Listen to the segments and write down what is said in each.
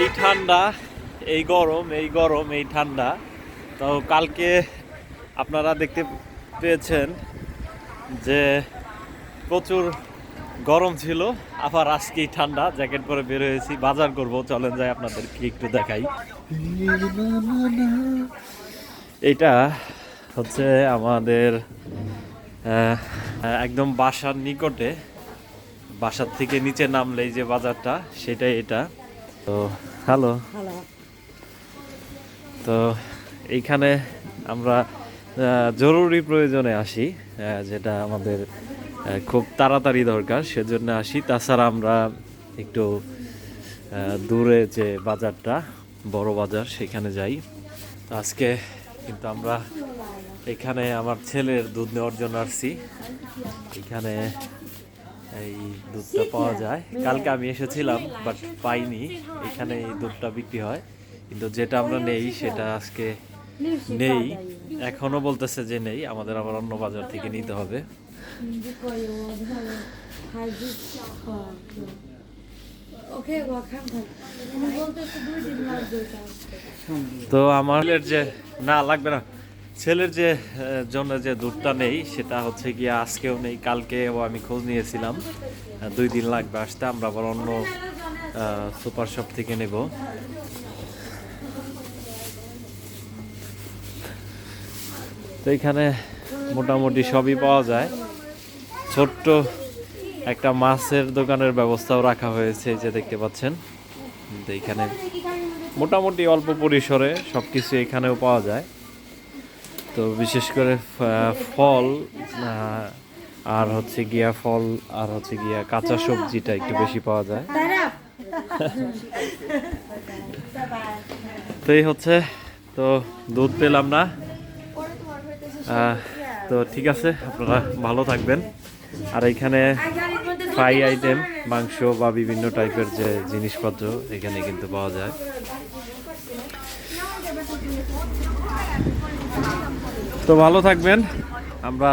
এই ঠান্ডা, এই গরম এই গরম, এই ঠান্ডা। তো কালকে আপনারা দেখতে পেয়েছেন যে প্রচুর গরম ছিল, আবার আজকেই ঠান্ডা, জ্যাকেট পরে বের হয়েছি, বাজার করব, চলেন যাই আপনাদেরকে একটু দেখাই। এইটা হচ্ছে আমাদের একদম বাসার নিকটে, বাসার থেকে নিচে নামলেই যে বাজারটা, সেটাই এটা। তো হ্যালো। তো এইখানে আমরা জরুরি প্রয়োজনে আসি যেটা আমাদের খুব তাড়াতাড়ি দরকার সেজন্য আসি। তাছাড়া আমরা একটু দূরে যে বাজারটা বড় বাজার সেখানে যাই। তো আজকে কিন্তু আমরা এখানে আমার ছেলের দুধ নেওয়ার জন্য আসছি। এখানে এই দুধটা পাওয়া যায়। কালকে আমি এসেছিলাম বাট পাইনি। এখানে এই দুধটা বিক্রি হয়। কিন্তু যেটা আমরা নেই সেটা আজকে নেই। এখনও বলতেছে যে নেই। আমাদের আবার অন্য বাজার থেকে নিতে হবে। তো আমার যে না লাগবে না। ছেলের যে জন্য যে দুধটা নেই, সেটা হচ্ছে গিয়ে আজকেও নেই, কালকেও আমি খোঁজ নিয়েছিলাম। দুই দিন লাগবে আসতে, আমরা আবার অন্য সুপার শপ থেকে নেব। তো এখানে মোটামুটি সবই পাওয়া যায়। ছোট্ট একটা মাছের দোকানের ব্যবস্থাও রাখা হয়েছে যে দেখতে পাচ্ছেন। এখানে মোটামুটি অল্প পরিসরে সব কিছু এখানেও পাওয়া যায়। তো বিশেষ করে ফল আর হচ্ছে গিয়া ফল, আর হচ্ছে গিয়া কাঁচা সবজিটা একটু বেশি পাওয়া যায়। তো এই হচ্ছে, তো দুধ পেলাম না। তো ঠিক আছে, আপনারা ভালো থাকবেন। আর এখানে ফ্রাই আইটেম, মাংস বা বিভিন্ন টাইপের যে জিনিসপত্র এখানে কিন্তু পাওয়া যায়। তো ভালো থাকবেন। আমরা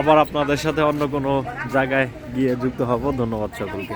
আবার আপনাদের সাথে অন্য কোনো জায়গায় গিয়ে যুক্ত হব। ধন্যবাদ সকলকে।